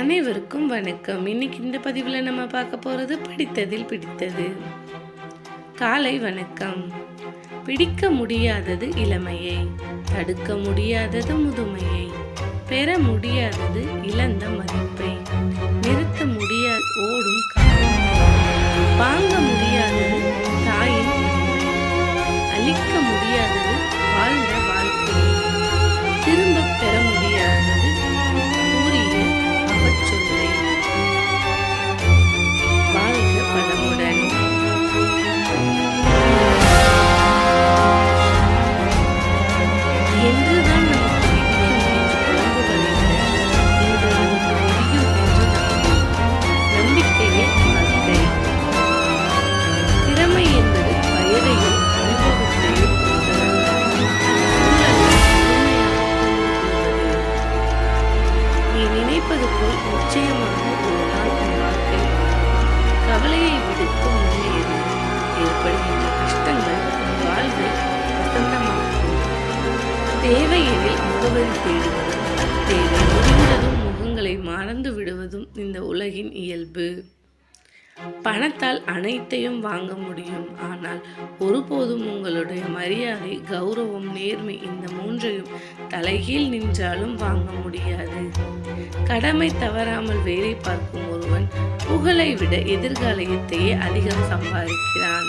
அனைவருக்கும் வணக்கம். இன்னைக்கு இந்த பதிவில் நம்ம பார்க்க போகிறது படித்ததில் பிடித்தது. காலை வணக்கம். பிடிக்க முடியாதது இளமையை தடுக்க முடியாதது முதுமையை பெற முடியாதது இழந்த மதி கவலையை விடுத்து முன்னேறி ஏற்படுகின்ற கஷ்டங்கள் உன் வாழ்வை வசந்தமாக்கும் தேவையெனில் முகவரி தேடுவதும் தேவை முடிந்ததும் முகங்களை மறந்து விடுவதும் இந்த உலகின் இயல்பு. பணத்தால் அனைத்தையும் வாங்க முடியும். ஆனால் ஒருபோதும் உங்களுடைய மரியாதை கௌரவம் நேர்மை இந்த மூன்றையும் தலைகீழ் நின்றாலும் வாங்க முடியாது. கடமை தவறாமல் வேலை பார்க்கும் ஒருவன் புகழை விட எதிர்காலத்தையே அதிகம் சம்பாதிக்கிறான்.